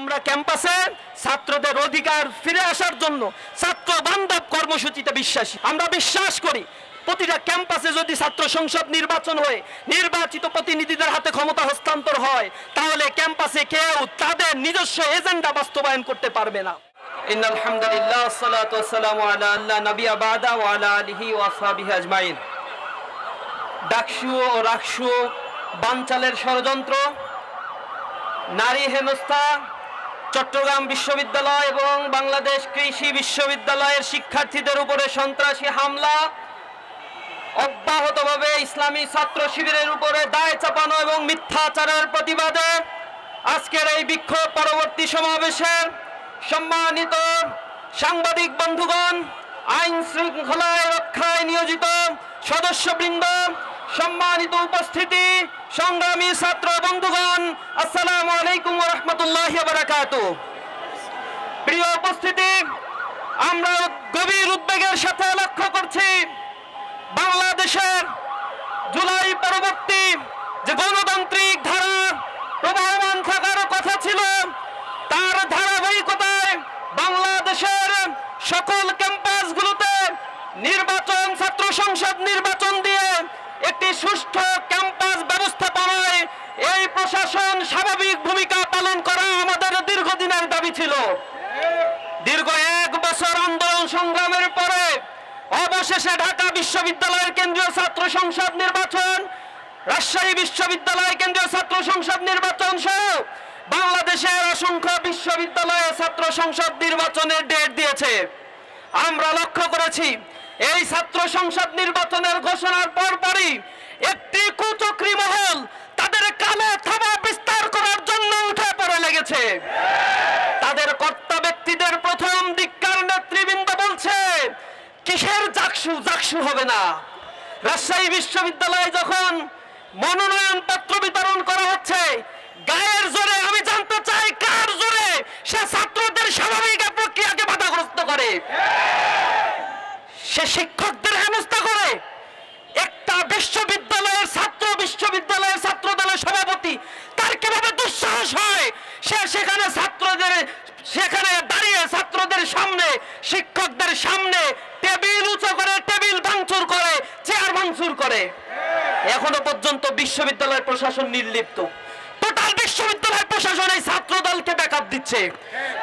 আমরা ক্যাম্পাসে ছাত্রদের অধিকার ফিরে আসার জন্য ছাত্র বান্ধব কর্মসূচিতে বিশ্বাসী। আমরা বিশ্বাস করি, প্রতিটা ক্যাম্পাসে যদি ছাত্র সংসদ নির্বাচন হয়ে, নির্বাচিত প্রতিনিধিদের হাতে ক্ষমতা হস্তান্তর হয়, তাহলে ক্যাম্পাসে কেউ তাদের নিজস্ব এজেন্ডা বাস্তবায়ন করতে পারবে না। সালাতু ওয়াসসালামু আলা আল্লাহ নবী আবাদা ওয়া আলা আলিহি ওয়া আসহাবিহি আজমাইন। ডাকসু ও বানচালের ষড়যন্ত্র, নারী হেনস্থা চট্টগ্রাম বিশ্ববিদ্যালয় এবং বাংলাদেশ কৃষি বিশ্ববিদ্যালয়ের শিক্ষার্থীদের উপরে সন্ত্রাসী হামলা, অব্যাহতভাবে ইসলামী ছাত্র শিবিরের উপরে দায় চাপানো এবং মিথ্যাচারের প্রতিবাদে আজকের এই বিক্ষোভ পরবর্তী সমাবেশে সম্মানিত সাংবাদিক বন্ধুগণ, আইন শৃঙ্খলায় রক্ষায় নিয়োজিত সদস্যবৃন্দ সম্মানিত উপস্থিতি, সংগ্রামী ছাত্র বন্ধুগণ, আসসালামু আলাইকুম রহমতুল্লাহ বারাকাত প্রিয় উপস্থিতি, আমরা গভীর উদ্বেগের সাথে লক্ষ্য করছি, বাংলাদেশের জুলাই পরবর্তী যে গণতান্ত্রিক ধারা প্রবাহমান থাকার কথা ছিল, তার ধারাবাহিকতায় বাংলাদেশের সকল ক্যাম্পাসগুলোতে নির্বাচন, ছাত্র সংসদ নির্বাচন দিয়ে একটি সুষ্ঠু ক্যাম্পাস ব্যবস্থাপনায় এই প্রশাসন স্বাভাবিক ভূমিকা পালন করা আমাদের দীর্ঘদিনের দাবি ছিল। দীর্ঘ এক বছর আন্দোলন সংগ্রামের পরে অবশেষে ঢাকা বিশ্ববিদ্যালয়ের কেন্দ্রীয় ছাত্র সংসদ নির্বাচন, রাজশাহী বিশ্ববিদ্যালয় কেন্দ্রীয় ছাত্র সংসদ নির্বাচন সহ বাংলাদেশের অসংখ্য বিশ্ববিদ্যালয়ে ছাত্র সংসদ নির্বাচনের ডেট দিয়েছে। আমরা লক্ষ্য করেছি এই ছাত্র সংসদ নির্বাচনের ঘোষণার পরপরই একটি কুচক্রী মহল তাদের কালো থাবা বিস্তার করার জন্য উঠে পড়ে লেগেছে। তাদের কর্তা ব্যক্তিদের প্রথম দিককার নেতৃবৃন্দ বলছে, কিসের জাকসু জাকসু হবে না? রাজশাহী বিশ্ববিদ্যালয়ে যখন মনোনয়ন পত্র বিতরণ করা হচ্ছে, গায়ের জোরে আমি জানতে চাই কার জোরে সে ছাত্রদের স্বাভাবিক প্রক্রিয়াকে বাধাগ্রস্ত করে। সে শিক্ষকদের হেনস্থা করে। একটা বিশ্ববিদ্যালয়ের ছাত্র বিশ্ববিদ্যালয়ের ছাত্র দলের সভাপতি, তার কীভাবে দুঃসাহস হয়? সে সেখানে ছাত্রদের, সেখানে দাঁড়িয়ে ছাত্রদের সামনে, শিক্ষকদের সামনে টেবিল উঁচু করে, টেবিল ভাঙচুর করে, চেয়ার ভাঙচুর করে। এখনও পর্যন্ত বিশ্ববিদ্যালয় প্রশাসন নির্লিপ্ত। টোটাল বিশ্ববিদ্যালয় প্রশাসন এই ছাত্র দলকে ব্যাকআপ দিচ্ছে।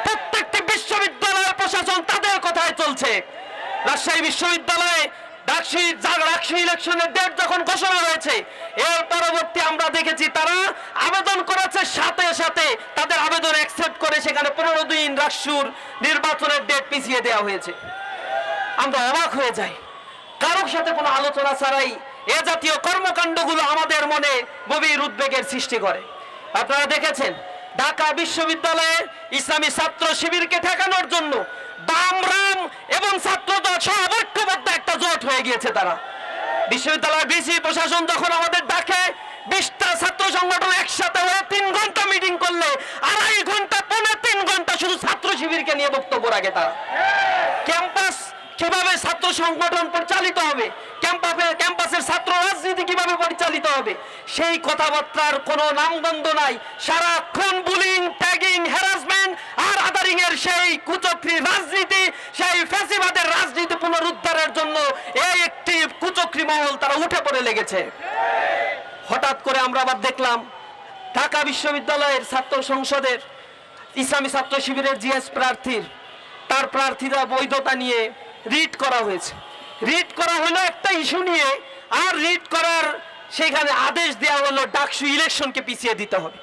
প্রত্যেকটি বিশ্ববিদ্যালয়ের প্রশাসন তাদের কথায় চলছে। রাজশাহী বিশ্ববিদ্যালয়ে রাকসি ইলেকশনের ডেট যখন ঘোষণা হয়েছে, এর পরবর্তী আমরা দেখেছি তারা আবেদন করেছে সাথে সাথে তাদের আবেদন অ্যাকসেপ্ট করে সেখানে পনেরো দিন রাকসুর নির্বাচনের ডেট পিছিয়ে দেওয়া হয়েছে। আমরা অবাক হয়ে যাই। কারোর সাথে কোনো আলোচনা ছাড়াই এ জাতীয় কর্মকাণ্ডগুলো আমাদের মনে গভীর উদ্বেগের সৃষ্টি করে। আপনারা দেখেছেন, ঢাকা বিশ্ববিদ্যালয়ে ইসলামী ছাত্র শিবিরকে ঠেকানোর জন্য বাম রাম এবং ছাত্র দল সহ ঐক্যবদ্ধ একটা জোট হয়ে গিয়েছে তারা। বিশ্ববিদ্যালয়ের বিসি, প্রশাসন যখন আমাদের ডাকে, বিশটা ছাত্র সংগঠন একসাথে হয়ে তিন ঘণ্টা মিটিং করলে, আড়াই ঘণ্টা, পৌনে তিন ঘণ্টা শুধু ছাত্র শিবিরকে নিয়ে বক্তব্য রাখে তারা। ক্যাম্পাস কীভাবে ছাত্র সংগঠন পরিচালিত হবে, ক্যাম্পাসে, ক্যাম্পাসের ছাত্র রাজনীতি কীভাবে পরিচালিত হবে, সেই কথাবার্তার কোনো নামগন্ধ নাই। সারাক্ষণ বুলিং ট্যাগিং হ্যারাসমেন্ট আর এর সেই কুচক্রি রাজনীতি, সেই ফ্যাসিবাদের রাজনীতি পুনরুদ্ধারের জন্য এই একটি কুচক্রি মহল তারা উঠে পড়ে লেগেছে। হঠাৎ করে আমরা আবার দেখলাম, ঢাকা বিশ্ববিদ্যালয়ের ছাত্র সংসদের ইসলামী ছাত্র শিবিরের জিএস প্রার্থীর, তার প্রার্থীরা বৈধতা নিয়ে রিট করা হয়েছে। রিট করা হলো একটা ইস্যু নিয়ে, আর রিট করার সেখানে আদেশ দেওয়া হলো ডাকসু ইলেকশনকে পিছিয়ে দিতে হবে।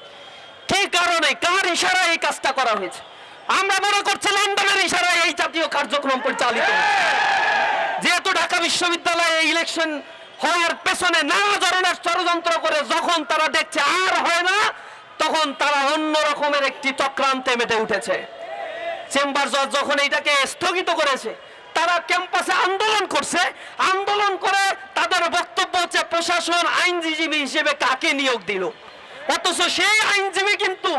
কি কারণে? কার ইশারা এই কাজটা করা হয়েছে? আমরা মনে করছি লন্ডনের ইশারায় এই জাতীয় কার্যক্রম পরিচালিত। যেহেতু ঢাকা বিশ্ববিদ্যালয়ে ইলেকশন হওয়ার পেছনে নানা ধরনের ষড়যন্ত্র করে যখন তারা দেখছে আর হয় না, তখন তারা অন্য রকমের একটি চক্রান্তে মেতে উঠেছে। চেম্বার জজ যখন এইটাকে স্থগিত করেছে, তারা ক্যাম্পাসে আন্দোলন করছে। আন্দোলন করে তাদের বক্তব্য হচ্ছে, প্রশাসন আইনজীবী হিসেবে কাকে নিয়োগ দিল? অথচ সেই আইনজীবী কিন্তু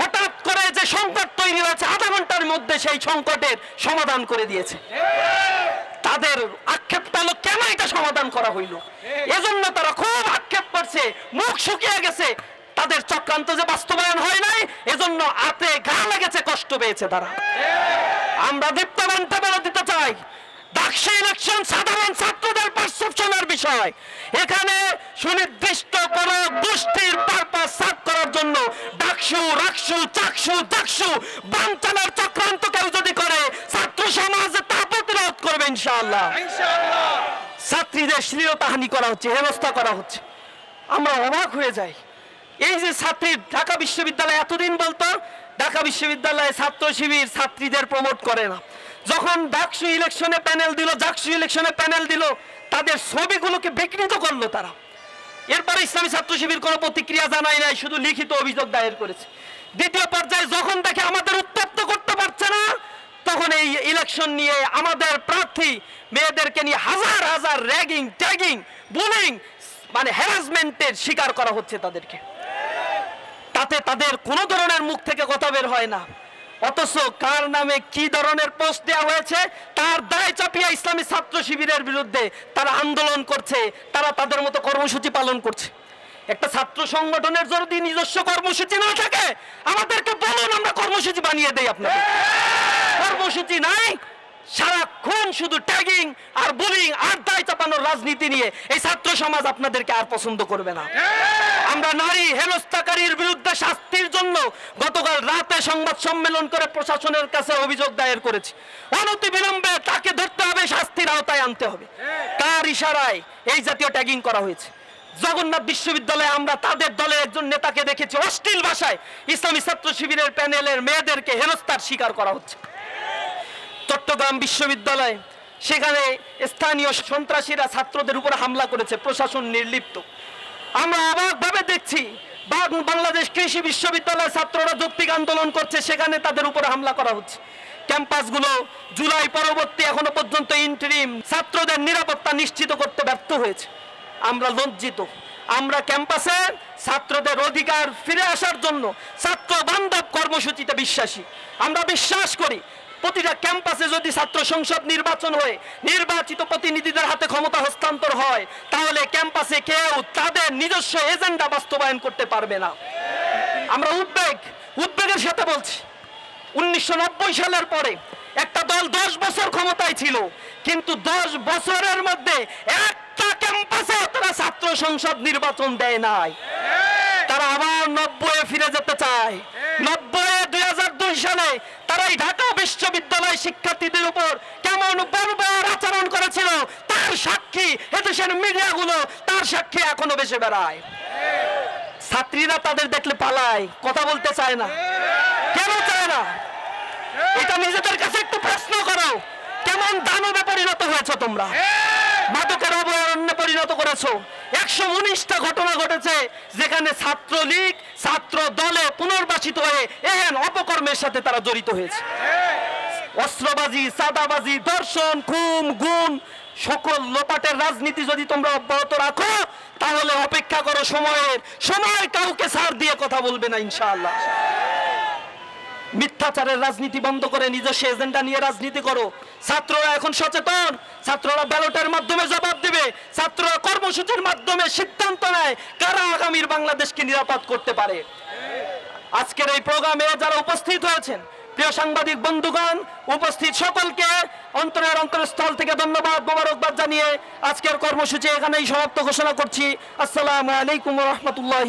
হঠাৎ করে যে সংকট তৈরি হয়েছে, আধা ঘণ্টার মধ্যে সেই সংকটের সমাধান করে দিয়েছে। তাদের আক্ষেপটা হলো কেন এটা সমাধান করা হইল? এজন্য তারা খুব আক্ষেপ করছে, মুখ শুকিয়ে গেছে। তাদের চক্রান্ত যে বাস্তবায়ন হয় নাই, এজন্য আতে গা লেগেছে, কষ্ট পেয়েছে তারা। আমরা দীপ্তমানটা বলে দিতে চাই। ডাকসি ইলেকশন সাধারণ ছাত্রদের পারসেপশনের এখানে সুনির্দিষ্ট কোন গোষ্ঠীর পারপাস সাফ করার জন্য ডাকসু রাকসু চাকসু দাকসু বাঞ্চালের চক্রান্ত কেউ যদি করে ছাত্র সমাজ তা প্রতিরোধ করবে ইনশাআল্লাহ। ছাত্রীদের শ্লীলতাহানি করা হচ্ছে হেনস্থা করা হচ্ছে। আমরা অবাক হয়ে যাই। এই যে ছাত্রী ঢাকা বিশ্ববিদ্যালয় এতদিন বলতো ঢাকা বিশ্ববিদ্যালয়ে ছাত্র শিবির ছাত্রীদের প্রমোট করে না। যখন ডাকসু ইলেকশনে প্যানেল দিল জাকসু ইলেকশনে প্যানেল দিল তাদের ছবিগুলোকে বিকৃত করল তারা। এরপরে ইসলামী ছাত্র শিবির কোনো প্রতিক্রিয়া জানায় নাই, শুধু লিখিত অভিযোগ দায়ের করেছে। দ্বিতীয় পর্যায়ে যখন দেখে আমাদের উত্তপ্ত করতে পারছে না, তখন এই ইলেকশন নিয়ে আমাদের প্রার্থী মেয়েদেরকে নিয়ে হাজার হাজার র্যাগিং ট্যাগিং বুলিং মানে হ্যারাসমেন্টের শিকার করা হচ্ছে তাদেরকে। তাতে তাদের কোনো ধরনের মুখ থেকে কথা বের হয় না। অথচ কার নামে কি ধরনের পোস্ট দেওয়া হয়েছে? তার দায় চাপিয়ে ইসলামী ছাত্র শিবিরের বিরুদ্ধে তারা আন্দোলন করছে, তারা তাদের মতো কর্মসূচি পালন করছে। একটা ছাত্র সংগঠনের যদি নিজস্ব কর্মসূচি না থাকে, আমাদেরকে বলুন, আমরা কর্মসূচি বানিয়ে দেই আপনাদের। কর্মসূচি নাই, সারাক্ষণ শুধু ট্যাগিং আর বুলিং আর দায় চাপানোর রাজনীতি নিয়ে এই ছাত্র সমাজ আপনাদেরকে আর পছন্দ করবে না। আমরা নারী হেনস্থাকারীর বিরুদ্ধে শাস্তির জন্য গতকাল রাতে সংবাদ সম্মেলন করে প্রশাসনের কাছে অভিযোগ দায়ের করেছি। অনতি বিলম্বে তাকে ধরতে হবে, শাস্তির আওতায় আনতে হবে। তার ইশারায় এই জাতীয় ট্যাগিং করা হয়েছে? জগন্নাথ বিশ্ববিদ্যালয়ে আমরা তাদের দলের একজন নেতাকে দেখেছি। অশ্লীল ভাষায় ইসলামী ছাত্র শিবিরের প্যানেলের মেয়েদেরকে হেনস্থার শিকার করা হচ্ছে। চট্টগ্রাম বিশ্ববিদ্যালয়ে সেখানে স্থানীয় সন্ত্রাসীরা ছাত্রদের উপর হামলা করেছে। প্রশাসন নির্লিপ্ত। আমরা অবাকভাবে দেখছি বাংলাদেশ কৃষি বিশ্ববিদ্যালয়ের ছাত্ররা যৌক্তিক আন্দোলন করছে, সেখানে তাদের উপর হামলা করা হচ্ছে। ক্যাম্পাসগুলো জুলাই পরবর্তী এখনও পর্যন্ত ইন্টারিম ছাত্রদের নিরাপত্তা নিশ্চিত করতে ব্যর্থ হয়েছে। আমরা লজ্জিত। আমরা ক্যাম্পাসে ছাত্রদের অধিকার ফিরে আসার জন্য ছাত্র বান্ধব কর্মসূচিতে বিশ্বাসী। আমরা বিশ্বাস করি, প্রতিটা ক্যাম্পাসে যদি ছাত্র সংসদ নির্বাচন হয়ে, নির্বাচিত প্রতিনিধিদের হাতে ক্ষমতা হস্তান্তর হয় তাহলে ক্যাম্পাসে কেউ তাদের নিজস্ব এজেন্ডা বাস্তবায়ন করতে পারবে না। আমরা উদ্বেগ, উদ্বেগের সাথে বলছি। উনিশশো সালের পরে একটা দল দশ বছর ক্ষমতায় ছিল, কিন্তু দশ বছরের মধ্যে একটা ক্যাম্পাসে তারা ছাত্র সংসদ নির্বাচন দেয় নাই। তারা আবার নব্বই ফিরে যেতে চায়। নব্বই দুই হাজার দুই সালে তারা এই ঢাকা বিশ্ববিদ্যালয় শিক্ষার্থীদের উপর কেমন বর্বর আচরণ করেছিল তার সাক্ষী, এদেশের মিডিয়াগুলো তার সাক্ষী এখনও বেশি বেড়ায়। ছাত্রীরা তাদের দেখলে পালায়, কথা বলতে চায় না। কেন চায় না? এটা নিজেদের কাছে একটু প্রশ্ন করো। কেমন দানবে পরিণত হয়েছে তোমরা? মাদকের অভয়ারণ্যে পরিণত করেছ। একশো উনিশটা ঘটনা ঘটেছে যেখানে ছাত্রলীগ ছাত্র দলে পুনর্বাসিত হয়ে এহেন অপকর্মের সাথে তারা জড়িত হয়েছে। অস্ত্রবাজি সাদাবাজি দর্শন, খুন, গুম, সকল লোপাটের রাজনীতি যদি তোমরা অব্যাহত রাখো, তাহলে অপেক্ষা করো সময়ের। সময় কাউকে সার দিয়ে কথা বলবে না, ইনশাআল্লাহ। মিথ্যাচারের রাজনীতি বন্ধ করে নিজস্ব এজেন্ডা নিয়ে রাজনীতি করো। ছাত্ররা এখন সচেতন। ছাত্ররা ব্যালটের মাধ্যমে জবাব দিবে। ছাত্ররা কর্মসূচির মাধ্যমে সিদ্ধান্ত নেয় কারা আগামীর বাংলাদেশকে নিরাপদ করতে পারে। আজকের এই প্রোগ্রামে যারা উপস্থিত হয়েছেন প্রিয় সাংবাদিক বন্ধুগণ, উপস্থিত সকলকে অন্তরের অন্তরস্থল থেকে ধন্যবাদ, মোবারকবাদ জানিয়ে আজকের কর্মসূচি এখানেই সমাপ্ত ঘোষণা করছি। আসসালামু আলাইকুম রহমতুল্লাহ